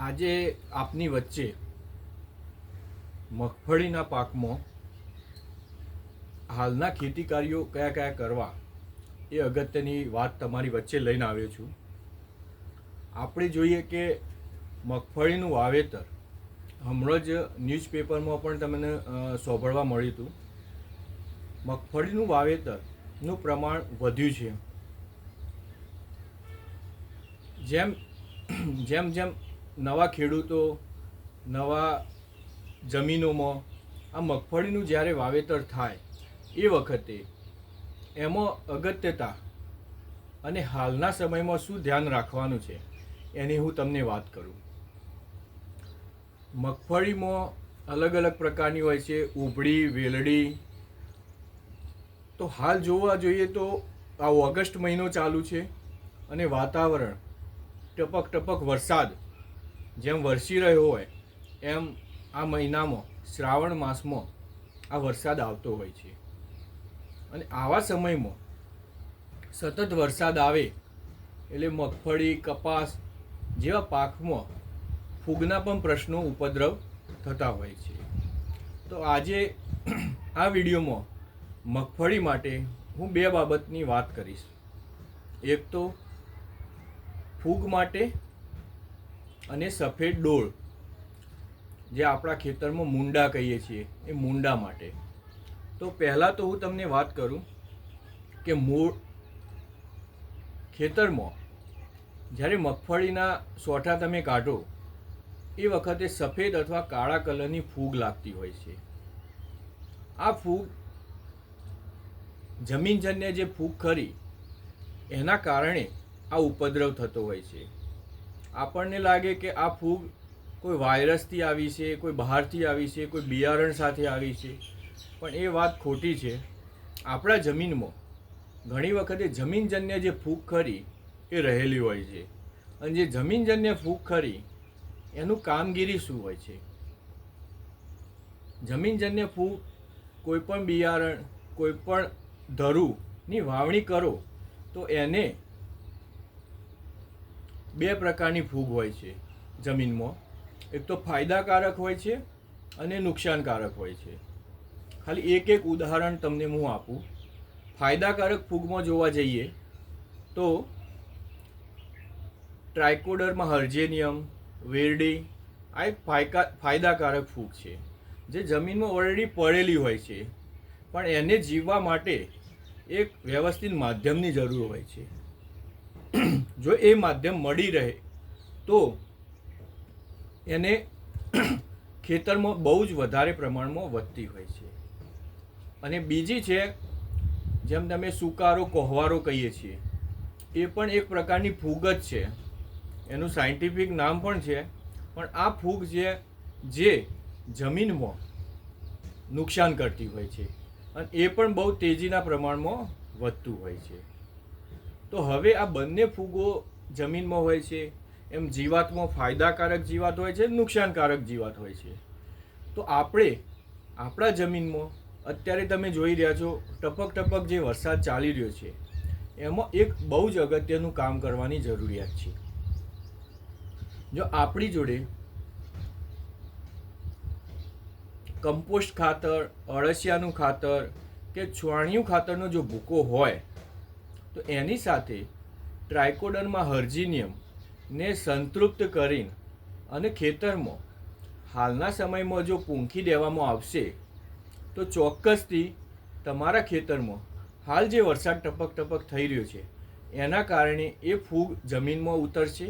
આજે આપની વચ્ચે મગફળીના પાકમાં હાલના ખેતી કાર્યો કયા કયા કરવા એ અગત્યની વાત તમારી વચ્ચે લઈને આવ્યો છું. આપણે જોઈએ કે મગફળીનું વાવેતર હમણાં જ ન્યૂઝપેપરમાં પણ તમને સાંભળવા મળ્યું હતું. મગફળીનું વાવેતરનું પ્રમાણ વધ્યું છે. જેમ જેમ જેમ નવા ખેડૂતો, નવા જમીનોમાં આ મગફળીનું જ્યારે વાવેતર થાય એ વખતે એમાં અગત્યતા અને હાલના સમયમાં શું ધ્યાન રાખવાનું છે એની હું તમને વાત કરું. મગફળીમાં અલગ અલગ પ્રકારની હોય છે ઉભળી વેલડી. તો હાલ જોવા જોઈએ તો આ ઓગસ્ટ મહિનો ચાલુ છે અને વાતાવરણ ટપક ટપક વરસાદ જેમ વરસી રહ્યો હોય, એમ આ મહિનામાં, શ્રાવણ માસમાં આ વરસાદ આવતો હોય છે. અને આવા સમયમાં સતત વરસાદ આવે, એટલે મગફળી, કપાસ જેવા પાકમાં ફૂગના પણ પ્રશ્નો ઉપદ્રવ થતા હોય છે. તો આજે આ વિડીયોમાં મગફળી માટે હું બે બાબતની વાત કરીશ. એક તો ફૂગ માટે અને સફેદ ડોળ, જે આપણા ખેતરમાં મુંડા કહીએ છીએ, એ મુંડા માટે. તો પહેલાં તો હું તમને વાત કરું કે મૂળ ખેતરમાં જ્યારે મગફળીના સોઠા તમે કાઢો, એ વખતે સફેદ અથવા કાળા કલરની ફૂગ લાગતી હોય છે. આ ફૂગ જમીનજન્ય જે ફૂગ ખરી, એના કારણે આ ઉપદ્રવ થતો હોય છે. આપણને લાગે કે આ ફૂગ કોઈ વાયરસથી આવી છે, કોઈ બહારથી આવી છે, કોઈ બિયારણ સાથે આવી છે. પણ એ વાત ખોટી છે. આપણા જમીનમાં ઘણી વખતે જમીનજન્ય જે ફૂગ ખરી એ રહેલી હોય છે. અને જે જમીનજન્ય ફૂગ ખરી એનું કામગીરી શું હોય છે? જમીનજન્ય ફૂગ કોઈ પણ બિયારણ, કોઈ પણ ધરુની વાવણી કરો તો એને બે પ્રકારની ફૂગ હોય છે જમીનમાં. એક તો ફાયદાકારક હોય છે અને નુકસાનકારક હોય છે. ખાલી એક એક ઉદાહરણ તમને હું આપું. ફાયદાકારક ફૂગમાં જોવા જઈએ તો ટ્રાયકોડરમાં હર્જેનિયમ, વેરડી, આ એક ફાયદાકારક ફૂગ છે, જે જમીનમાં ઓલરેડી પડેલી હોય છે. પણ એને જીવવા માટે એક વ્યવસ્થિત માધ્યમની જરૂર હોય છે. જો એ માધ્યમ મળી રહે, તો એને ખેતરમાં બહુ જ વધારે પ્રમાણમાં વધતી હોય છે. અને બીજી છે, જેમ તમે સુકારો, કોહવારો કહીએ છીએ, એ પણ એક પ્રકારની ફૂગ જ છે. એનું સાયન્ટિફિક નામ પણ છે, પણ આ ફૂગ છે જે જમીનમાં નુકસાન કરતી હોય છે અને એ પણ બહુ તેજીના પ્રમાણમાં વધતું હોય છે. તો હવે આ બંને ફૂગો જમીનમાં હોય છે, એમ જીવાતમાં ફાયદાકારક જીવાત હોય છે, નુકસાનકારક જીવાત હોય છે. તો આપણે આપણા જમીનમાં અત્યારે તમે જોઈ રહ્યા છો, ટપક ટપક જે વરસાદ ચાલી રહ્યો છે, એમાં એક બહુ જ અગત્યનું કામ કરવાની જરૂરિયાત છે. જો આપણી જોડે કમ્પોસ્ટ ખાતર, અળસિયાનું ખાતર કે છાણિયું ખાતરનો જો ભૂકો હોય તો એની સાથે ટ્રાયકોડરમાં હર્જિનિયમ ને સંતૃપ્ત કરીને અને ખેતરમાં હાલના સમયમાં જો પૂંખી દેવામાં આવશે, તો ચોક્કસથી તમારા ખેતરમાં હાલ જે વરસાદ ટપક ટપક થઈ રહ્યો છે, એના કારણે એ ફૂગ જમીનમાં ઉતરશે.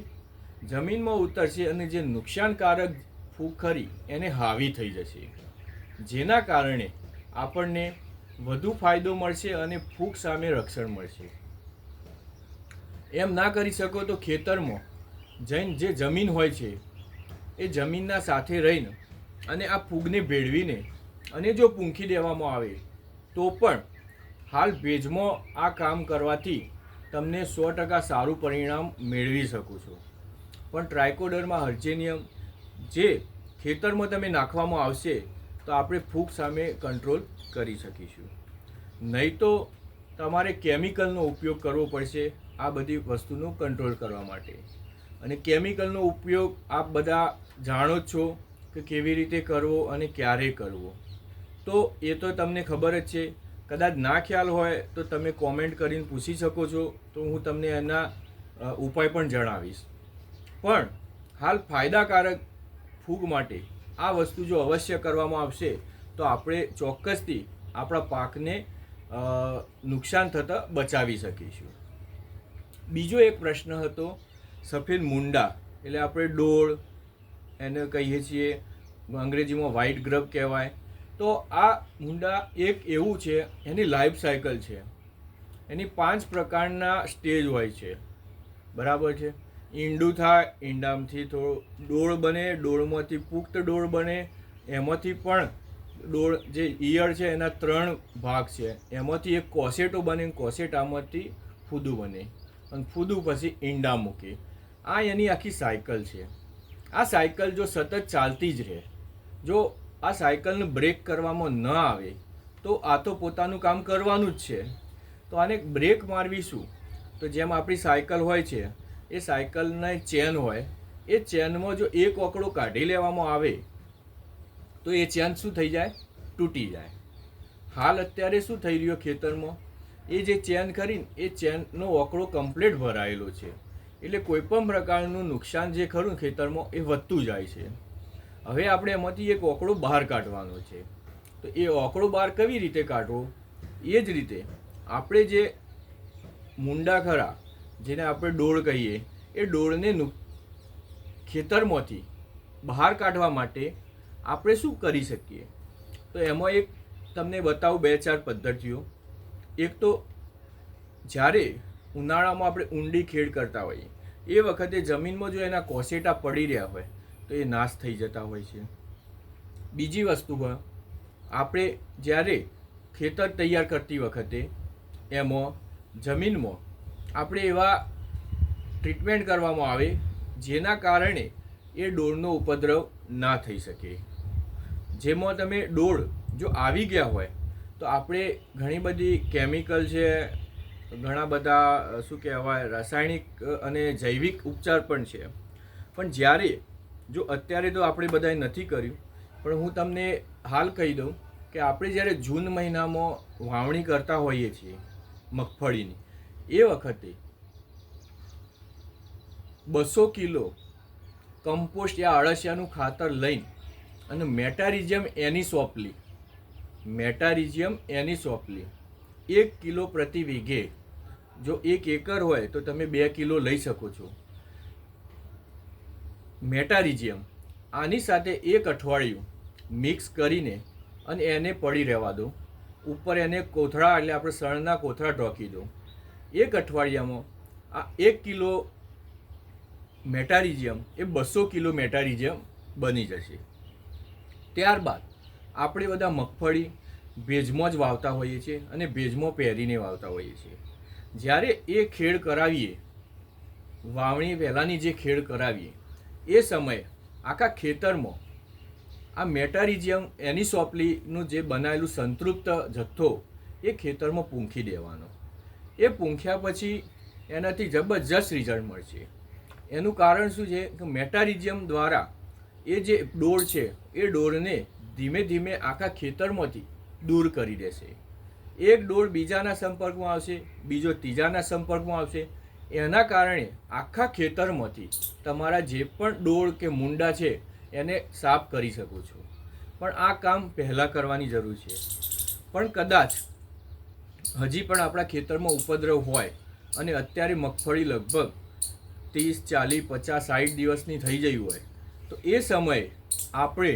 જમીનમાં ઉતરશે અને જે નુકસાનકારક ફૂગ ખરી, એને હાવી થઈ જશે. જેના કારણે આપણને વધુ ફાયદો મળશે અને ફૂગ સામે રક્ષણ મળશે. એમ ના કરી શકો તો ખેતરમાં જઈને જે જમીન હોય છે, એ જમીનના સાથે રહીને અને આ ફૂગને ભેળવીને અને જો પૂંખી દેવામાં આવે, તો પણ હાલ ભેજમાં આ કામ કરવાથી તમને સો ટકા સારું પરિણામ મેળવી શકો છો. પણ ટ્રાયકોડરમાં હર્જેનિયમ જે ખેતરમાં તમે નાખવામાં આવશે, તો આપણે ફૂગ સામે કંટ્રોલ કરી શકીશું. નહીં તો તમારે કેમિકલનો ઉપયોગ કરવો પડશે આ બધી વસ્તુનો કંટ્રોલ કરવા માટે. અને કેમિકલનો ઉપયોગ આપ બધા જાણો જ છો કે કેવી રીતે કરવો અને ક્યારે કરવો. તો એ તો તમને ખબર જ છે. કદાચ ના ખ્યાલ હોય તો તમે કોમેન્ટ કરીને પૂછી શકો છો. તો હું તમને એના ઉપાય પણ જણાવીશ. પણ હાલ ફાયદાકારક ફૂગ માટે આ વસ્તુ જો અવશ્ય કરવામાં આવશે, તો આપણે ચોક્કસથી આપણા પાકને નુકસાન થતાં બચાવી શકીશું. બીજો એક પ્રશ્ન હતો, સફેદ મુંડા, એટલે આપણે ડોળ એને કહીએ છીએ, અંગ્રેજીમાં વ્હાઇટ ગ્રબ કહેવાય. તો આ મુંડા એક એવું છે, એની લાઈફ સાયકલ છે. એની પાંચ પ્રકારના સ્ટેજ હોય છે. બરાબર છે? ઈંડું થાય, ઈંડામાંથી થોડો ડોળ બને, ડોળમાંથી પુખ્ત ડોળ બને, એમાંથી પણ ડોળ જે ઈયળ છે એના ત્રણ ભાગ છે. એમાંથી એક કોસેટો બને, કોસેટામાંથી ફૂદું બને. અને ફૂદું પછી ઈંડા મૂકે. આ એની આખી સાયકલ છે. આ સાયકલ જો સતત ચાલતી જ રહે, જો આ સાયકલને બ્રેક કરવામાં ન આવે, તો આ તો પોતાનું કામ કરવાનું જ છે. તો આને બ્રેક મારવીશું, તો જેમ આપણી સાયકલ હોય છે, એ સાયકલને ચેન હોય, એ ચેનમાં જો એક ઓકડો કાઢી લેવામાં આવે, તો એ ચેન શું થઈ જાય? તૂટી જાય. હાલ અત્યારે શું થઈ રહ્યું ખેતરમાં? એ જે ચેન ખરીને એ ચેનનો ઓકડો કમ્પ્લીટ ભરાયેલો છે. એટલે કોઈ પણ પ્રકારનું નુકસાન જે ખરું ખેતરમાં એ વધતું જાય છે. હવે આપણે એમાંથી એક ઓકડો બહાર કાઢવાનો છે. તો એ ઓકડો બહાર કેવી રીતે કાઢવો? એ જ રીતે આપણે જે મુંડા ખરા, જેને આપણે ડોળ કહીએ, એ ડોળને ખેતરમાંથી બહાર કાઢવા માટે આપણે શું કરી શકીએ? તો એમાં એક તમને બતાવું બે ચાર પદ્ધતિઓ. એક તો જ્યારે ઉનાળામાં આપણે ઊંડી ખેડ કરતા હોઈએ, એ વખતે જમીનમાં જો એના કોસેટા પડી રહ્યા હોય, તો એ નાશ થઈ જતા હોય છે. બીજી વસ્તુમાં આપણે જ્યારે ખેતર તૈયાર કરતી વખતે એમાં જમીનમાં આપણે એવા ટ્રીટમેન્ટ કરવામાં આવે, જેના કારણે એ ડોળનો ઉપદ્રવ ના થઈ શકે. જેમાં તમે ડોળ જો આવી ગયા હોય તો આપણે ઘણી બધી કેમિકલ છે, ઘણા બધા શું કહેવાય, રાસાયણિક અને જૈવિક ઉપચાર પણ છે. પણ જ્યારે, જો અત્યારે તો આપણે બધાએ નથી કર્યું, પણ હું તમને હાલ કહી દઉં કે આપણે જ્યારે જૂન મહિનામાં વાવણી કરતા હોઈએ છીએ, મગફળીની, એ વખતે બસો કિલો કમ્પોસ્ટ યા અળસિયાનું ખાતર લઈને અને મેટારિઝિયમ એની સોપલી મેટારિઝિયમ એની સોપલી એક કિલો પ્રતિ વીઘે. જો એક એકર હોય તો તમે બે કિલો લઈ શકો છો. મેટારિઝિયમ આની સાથે એક અઠવાડિયું મિક્સ કરીને અને એને પડી રહેવા દો. ઉપર એને કોથળા એટલે આપણે સળના કોથળા ઢોકી દો. એક અઠવાડિયામાં આ એક કિલો મેટારિઝિયમ એ બસો કિલો મેટારિઝિયમ બની જશે. ત્યારબાદ આપણે બધા મગફળી ભેજમાં જ વાવતા હોઈએ છીએ અને ભેજમાં પહેરીને વાવતા હોઈએ છીએ. જ્યારે એ ખેડ કરાવીએ, વાવણી પહેલાંની જે ખેડ કરાવીએ, એ સમયે આખા ખેતરમાં આ મેટારિઝિયમ એની સોપલીનું જે બનાવેલું સંતૃપ્ત જથ્થો એ ખેતરમાં પૂંખી દેવાનો. એ પૂંખ્યા પછી એનાથી જબરજસ્ત રિઝલ્ટ મળશે. એનું કારણ શું છે? કે મેટારિઝિયમ દ્વારા એ જે ડોર છે, એ ડોરને ધીમે ધીમે આખા ખેતરમાંથી દૂર કરી દેશે. એક ડોળ બીજાના સંપર્કમાં આવશે, બીજો ત્રીજાના સંપર્કમાં આવશે. એના કારણે આખા ખેતરમાંથી તમારા જે પણ ડોળ કે મુંડા છે, એને સાફ કરી શકો છો. પણ આ કામ પહેલાં કરવાની જરૂર છે. પણ કદાચ હજી પણ આપણા ખેતરમાં ઉપદ્રવ હોય અને અત્યારે મગફળી લગભગ ત્રીસ, ચાલીસ, પચાસ સાઠ દિવસની થઈ ગઈ હોય તો એ સમયે આપણે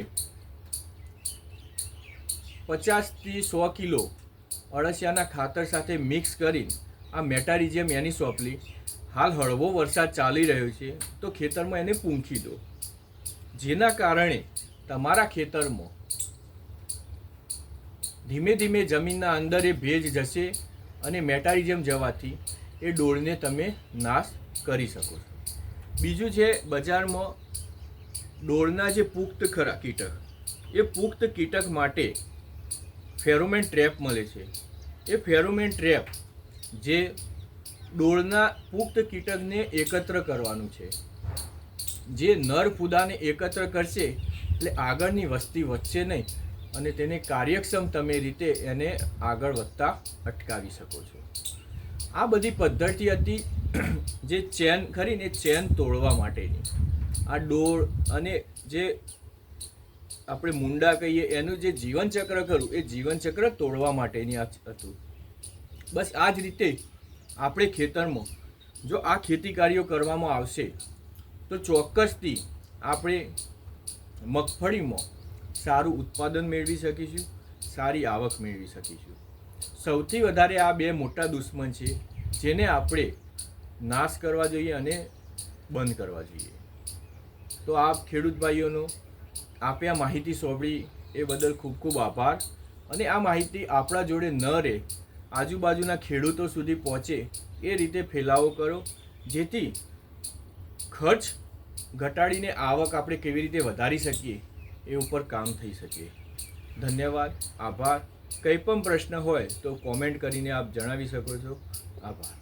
પચાસથી સો કિલો અળસિયાના ખાતર સાથે મિક્સ કરી આ મેટારિઝિયમ એની સોપલી. હાલ હળવો વરસાદ ચાલી રહ્યો છે, તો ખેતરમાં એને પૂંખી દો. જેના કારણે તમારા ખેતરમાં ધીમે ધીમે જમીનના અંદર એ ભેજ જશે અને મેટારિઝિયમ જવાથી એ ડોળને તમે નાશ કરી શકો છો. બીજું છે, બજારમાં ડોળના જે પુખ્ત ખરા કીટક, એ પુખ્ત કીટક માટે ફેરોમેન ટ્રેપ મળે છે. એ ફેરોમેન ટ્રેપ જે ડોળના પુખ્ત કીટકને એકત્ર કરવાનું છે. જે નર ફૂદાને એકત્ર કરશે એટલે આગળની વસ્તી વધશે નહીં અને તેને કાર્યક્ષમ તમે રીતે એને આગળ વધતા અટકાવી શકો છો. આ બધી પદ્ધતિ હતી જે ચેન ખરી ને ચેન તોડવા માટેની. આ ડોળ અને જે આપણે મુંડા કહીએ, એનું જે જીવનચક્ર ખરું, એ જીવનચક્ર તોડવા માટેની આ હતું. બસ આ જ રીતે આપણે ખેતરમાં જો આ ખેતી કાર્યો કરવામાં આવશે, તો ચોક્કસથી આપણે મગફળીમાં સારું ઉત્પાદન મેળવી શકીશું, સારી આવક મેળવી શકીશું. સૌથી વધારે આ બે મોટા દુશ્મન છે, જેને આપણે નાશ કરવા જોઈએ અને બંધ કરવા જોઈએ. તો આપ ખેડૂત ભાઈઓનો આપે આ માહિતી સોંપડી એ બદલ ખૂબ ખૂબ આભાર. અને આ માહિતી આપણા જોડે ન રહે, આજુબાજુના ખેડૂતો સુધી પહોંચે, એ રીતે ફેલાવો કરો, જેથી ખર્ચ ઘટાડીને આવક આપણે કેવી રીતે વધારી શકીએ, એ ઉપર કામ થઈ શકે. ધન્યવાદ, આભાર. કંઈ પણ પ્રશ્ન હોય તો કોમેન્ટ કરીને આપ જણાવી શકો છો. આભાર.